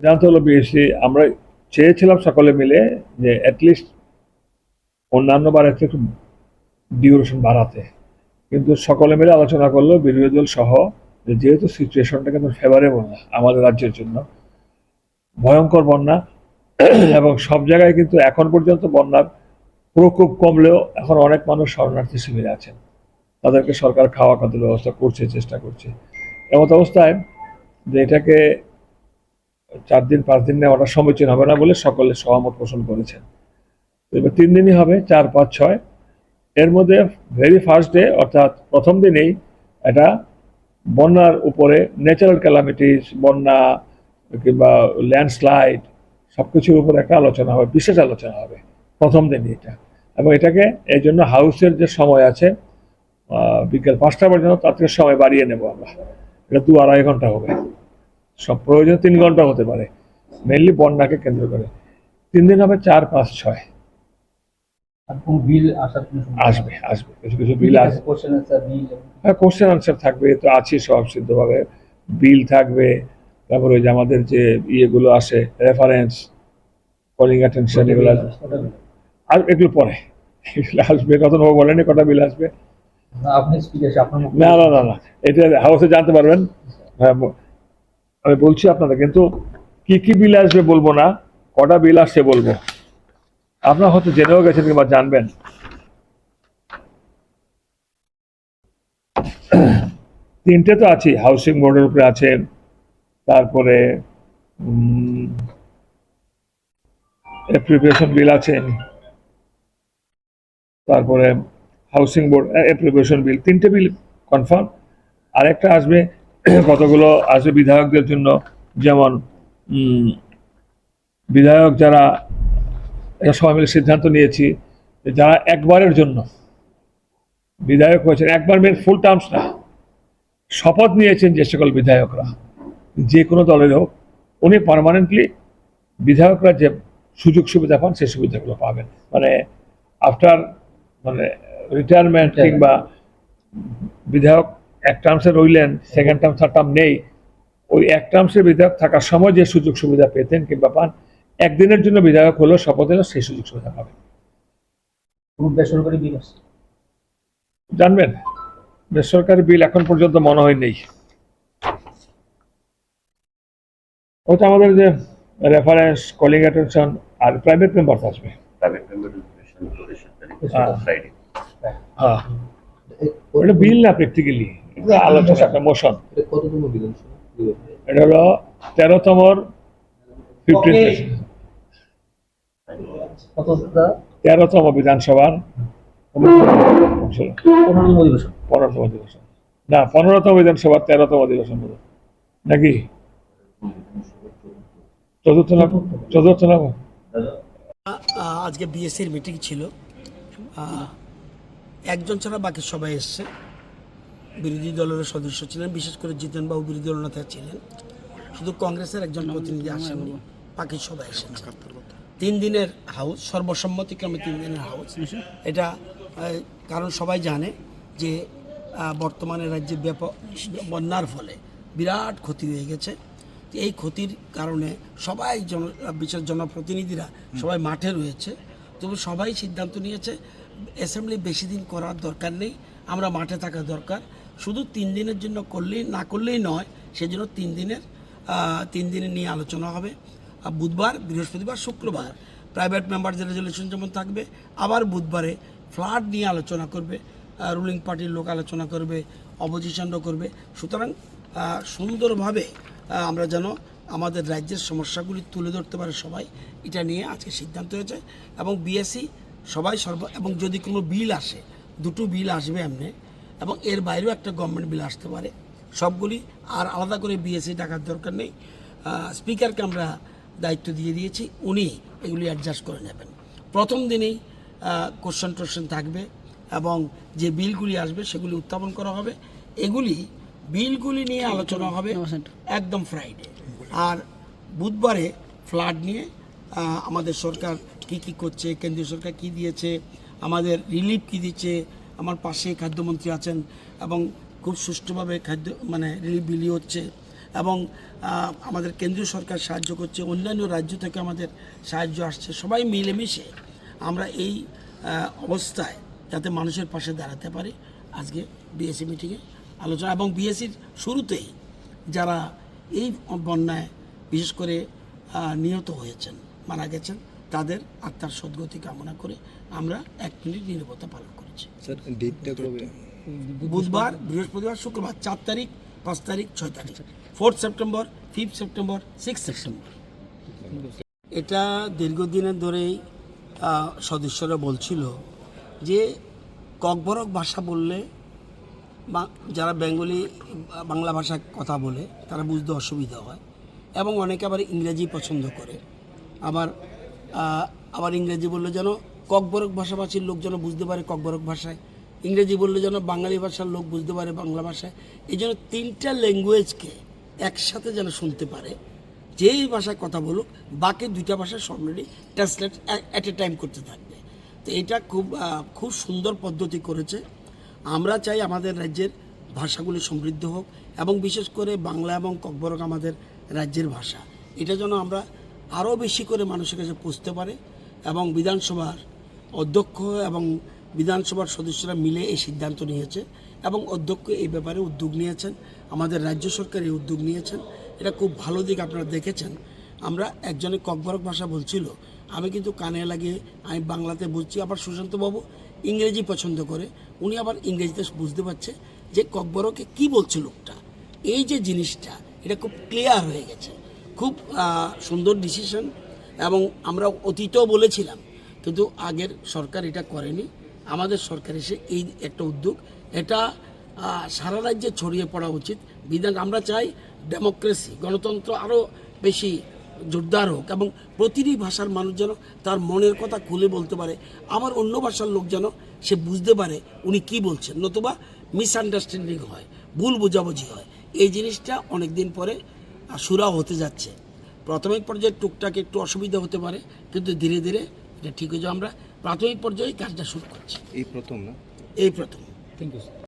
সিদ্ধান্ত হলো বিএসসি, আমরা চেয়েছিলাম সকলে মিলে যে অ্যাটলিস্ট অন্যান্য থেকে একটু ডিউরেশন বাড়াতে। কিন্তু সকলে মিলে আলোচনা করল বিরোধী দল সহ যেহেতু সিচুয়েশনটা কিন্তু ফেভারেবল না আমাদের রাজ্যের জন্য, ভয়ঙ্কর বন্যা এবং সব জায়গায় কিন্তু এখন পর্যন্ত বন্যার প্রকোপ কমলেও এখন অনেক মানুষ শরণার্থী শিবিরে আছেন। তাদেরকে সরকার খাওয়া খাদ্যের ব্যবস্থা করছে, চেষ্টা করছে। এমত অবস্থায় যে এটাকে চার দিন, পাঁচ দিন নেওয়াটা সমীচীন হবে না বলে সকলে সহমত পোষণ করেছেন। এবার তিন দিনই হবে, চার, পাঁচ, ছয়। এর মধ্যে ভেরি ফার্স্ট ডে অর্থাৎ প্রথম দিনেই এটা বন্যার উপরে ন্যাচারাল ক্যালামিটিস বন্যা কিংবা ল্যান্ডস্লাইড সব কিছুর উপরে একটা আলোচনা হবে, বিশেষ আলোচনা হবে, প্রথম দিনই এটা। এবং এটাকে এই জন্য হাউসের যে সময় আছে বিকেল পাঁচটা পর্যন্ত তার থেকে সময় বাড়িয়ে নেব আমরা। এটা দু আড়াই ঘণ্টা হবে। সব প্রয়োজন তিন ঘণ্টা হতে পারে। মেনলি বন্যাকে কেন্দ্র করে। তিন দিন হবে চার পাঁচ ছয়। বিল আসবে আসবে। কিছু কিছু বিল আসবে কোশ্চেন হ্যাঁ কোশ্চেন আনসার থাকবে তো আছে সব সিদ্ধভাবে। বিল থাকবে তারপরে ওই যে আমাদের যে ইয়েগুলো আসে রেফারেন্স কলিং অ্যাটেনশন এগুলো আর এগুলো পরে। এগুলো আসবে রতনবাবু বলেনি কটা বিল আসবে? না না না না এটা হাউসে জানতে পারবেন। হ্যাঁ, আমি বলছি আপনাদের, কিন্তু কি কি বিল আসবে বলব না, কটা বিল আসছে বলব? আপনারা হয়তো জেনেও গেছেন কিংবা জানবেন। তিনটে তো আছে হাউসিং বোর্ডের উপরে আছে তারপরে অ্যাপ্রিভিয়েশন বিল আছে, তারপরে হাউসিং বোর্ড অ্যাপ্রিভিয়েশন বিল তিনটে বিল কনফার্ম আরেকটা আসবে কতগুলো আছে বিধায়কদের জন্য? যেমন বিধায়ক যারা এটা সবাই মিলে সিদ্ধান্ত নিয়েছি যারা একবারের জন্য বিধায়ক হয়েছেন একবার মেন ফুল টার্মস না শপথ নিয়েছেন যে সকল বিধায়করা যে কোনো দলের হোক উনি পার্মানেন্টলি বিধায়করা যে সুযোগ সুবিধা পান সেই সুবিধাগুলো পাবেন। মানে আফটার মানে রিটায়ারমেন্ট কিংবা বিধায়ক এক টার্মসে রইলেন সেকেন্ড টার্ম থার্ড টার্ম নেই। ওই এক টার্মসের বিধায়ক থাকার সময় যে সুযোগ সুবিধা পেতেন কিংবা পান একদিনের জন্য বিধায়ক হলেও শপথ হলেও সেই সুযোগ সুবিধা পাবেন। বেসরকারি বিল জানবেন বেসরকারি বিল এখন পর্যন্ত মনে হয় নেই। ওটা আমাদের যে রেফারেন্স কলিং অ্যাটেনশন আর প্রাইভেট মেম্বার আসবে। Friday. হ্যাঁ। ওটা বিল না প্র্যাকটিক্যালি আলোচনা একটা মোশন এটা বিধানসভা হলো তেরোতমর ফিফটিন তেরোতম বিধানসভার পনেরোতম অধিবেশন। না পনেরোতম বিধানসভার তেরোতম অধিবেশন নাকি? চতুর্থ নাম চতুর্থ না আহ, আজকে বিএসসির মিটিং ছিল। আহ, একজন ছাড়া বাকি সবাই এসছে। বিরোধী দলের সদস্য ছিলেন, বিশেষ করে জিতেনবাবু বিরোধী দল নেতা ছিলেন। শুধু কংগ্রেসের একজন প্রতিনিধি আসেননি, বাকি সবাই এসেছে। তিন দিনের হাউস সর্বসম্মতিক্রমে তিন দিনের হাউস। এটা কারণ সবাই জানে যে বর্তমানে রাজ্যে ব্যাপক বন্যার ফলে বিরাট ক্ষতি হয়ে গেছে। এই ক্ষতির কারণে সবাই জন, বিশেষ জনপ্রতিনিধিরা সবাই মাঠে রয়েছে। তবু সবাই সিদ্ধান্ত নিয়েছে, অ্যাসেম্বলি বেশি দিন করার দরকার নেই, আমরা মাঠে থাকা দরকার। শুধু তিন দিনের জন্য করলেই, না করলেই নয়, সেজন্য তিন দিনের তিন দিনের নিয়ে আলোচনা হবে। বুধবার, বৃহস্পতিবার, শুক্রবার প্রাইভেট মেম্বারদের রেজলিউশন যেমন থাকবে, আবার বুধবারে ফ্লাড নিয়ে আলোচনা করবে রুলিং পার্টির লোক আলোচনা করবে অপোজিশনও করবে। সুতরাং সুন্দরভাবে আমরা যেন আমাদের রাজ্যের সমস্যাগুলি তুলে ধরতে পারে সবাই, এটা নিয়ে আজকে সিদ্ধান্ত হয়েছে। এবং বিএসসি সবাই সর্ব এবং যদি কোনো বিল আসে, দুটো বিল আসবে এমনি এবং এর বাইরেও একটা গভর্নমেন্ট বিল আসতে পারে। সবগুলি, আর আলাদা করে বিএসসি ডাকার দরকার নেই। স্পিকারকে আমরা দায়িত্ব দিয়ে দিয়েছি, উনি এগুলি অ্যাডজাস্ট করে নেবেন। প্রথম দিনেই কোশ্চেন টোশ্চেন থাকবে এবং যে বিলগুলি আসবে সেগুলি উত্থাপন করা হবে। এগুলি, বিলগুলি নিয়ে আলোচনা হবে একদম ফ্রাইডে আর বুধবারে ফ্লাড নিয়ে আমাদের সরকার কি কি করছে, কেন্দ্রীয় সরকার কি দিয়েছে, আমাদের রিলিফ কি দিচ্ছে আমার পাশে খাদ্যমন্ত্রী আছেন এবং খুব সুষ্ঠুভাবে খাদ্য মানে রিলিফ বিলি হচ্ছে এবং আমাদের কেন্দ্রীয় সরকার সাহায্য করছে, অন্যান্য রাজ্য থেকে আমাদের সাহায্য আসছে, সবাই মিলেমিশে আমরা এই অবস্থায় যাতে মানুষের পাশে দাঁড়াতে পারি। আজকে বিএসসি মিটিংয়ে আলোচনা, এবং বিএসসির শুরুতেই যারা এই বন্যায় বিশেষ করে নিহত হয়েছেন, মারা গেছেন, তাদের আত্মার সদ্গতি কামনা করে আমরা এক মিনিট নিরাপত্তা পালন করেছি স্যার ডেটটা কবে? বুধবার বৃহস্পতিবার শুক্রবার চার তারিখ পাঁচ তারিখ ছয় তারিখ। Fourth September fifth September six September এটা দীর্ঘদিনের ধরেই সদস্যরা বলছিল যে ককবরক ভাষা বললে বা- যারা বেঙ্গলি বাংলা ভাষায় কথা বলে তারা বুঝতে অসুবিধা হয় এবং অনেকে আবার ইংরেজি পছন্দ করে। আবার আবার ইংরেজি বললে যেন ককবরক ভাষাভাষীর লোক যেন বুঝতে পারে ককবরক ভাষায়। ইংরেজি বললে যেন বাঙালি ভাষার লোক বুঝতে পারে বাংলা ভাষায়। এই জন্য তিনটা ল্যাঙ্গুয়েজকে একসাথে যেন শুনতে পারে। যেই ভাষায় কথা বলুক, বাকি দুইটা ভাষা already translate at a time করতে থাকবে। তো এটা খুব খুব সুন্দর পদ্ধতি করেছে। আমরা চাই আমাদের রাজ্যের ভাষাগুলি সমৃদ্ধ হোক এবং বিশেষ করে বাংলা এবং ককবরক আমাদের রাজ্যের ভাষা। এটা যেন আমরা আরও বেশি করে মানুষের কাছে পৌঁছতে পারে এবং বিধানসভার অধ্যক্ষ এবং বিধানসভার সদস্যরা মিলে এই সিদ্ধান্ত নিয়েছে এবং অধ্যক্ষ এই ব্যাপারে উদ্যোগ নিয়েছেন। আমাদের রাজ্য সরকার এই উদ্যোগ নিয়েছেন। এটা খুব ভালো দিক আপনারা দেখেছেন। আমরা একজনে ককবরক ভাষা বলছিল, আমি কিন্তু কানে লাগিয়ে আমি বাংলাতে বলছি, আবার সুশান্তবাবু ইংরেজি পছন্দ করে, উনি আবার ইংরেজিতে বুঝতে পারছে যে ককবরকে কি বলছে লোকটা। এই যে জিনিসটা, এটা খুব ক্লিয়ার হয়ে গেছে। খুব সুন্দর ডিসিশন এবং আমরা অতীতেও বলেছিলাম কিন্তু আগের সরকার এটা করেনি। আমাদের সরকার এসে এই একটা উদ্যোগ। এটা সারা রাজ্যে ছড়িয়ে পড়া উচিত। বিধান, আমরা চাই ডেমোক্রেসি, গণতন্ত্র আরও বেশি জোরদার হোক এবং প্রতিটি ভাষার মানুষ যেন তার মনের কথা খুলে বলতে পারে। আবার অন্য ভাষার লোক যেন সে বুঝতে পারে উনি কি বলছেন, নতুবা মিসআন্ডারস্ট্যান্ডিং হয়, ভুল বোঝাবুঝি হয়। এই জিনিসটা অনেক দিন পরে সুরাও হতে যাচ্ছে। প্রাথমিক পর্যায়ে টুকটাক একটু অসুবিধা হতে পারে, কিন্তু ধীরে ধীরে এটা ঠিক হয়ে যাবে আমরা প্রাথমিক পর্যায়ে কাজটা শুরু করছি। এই প্রথম না? এই প্রথম। Thank you sir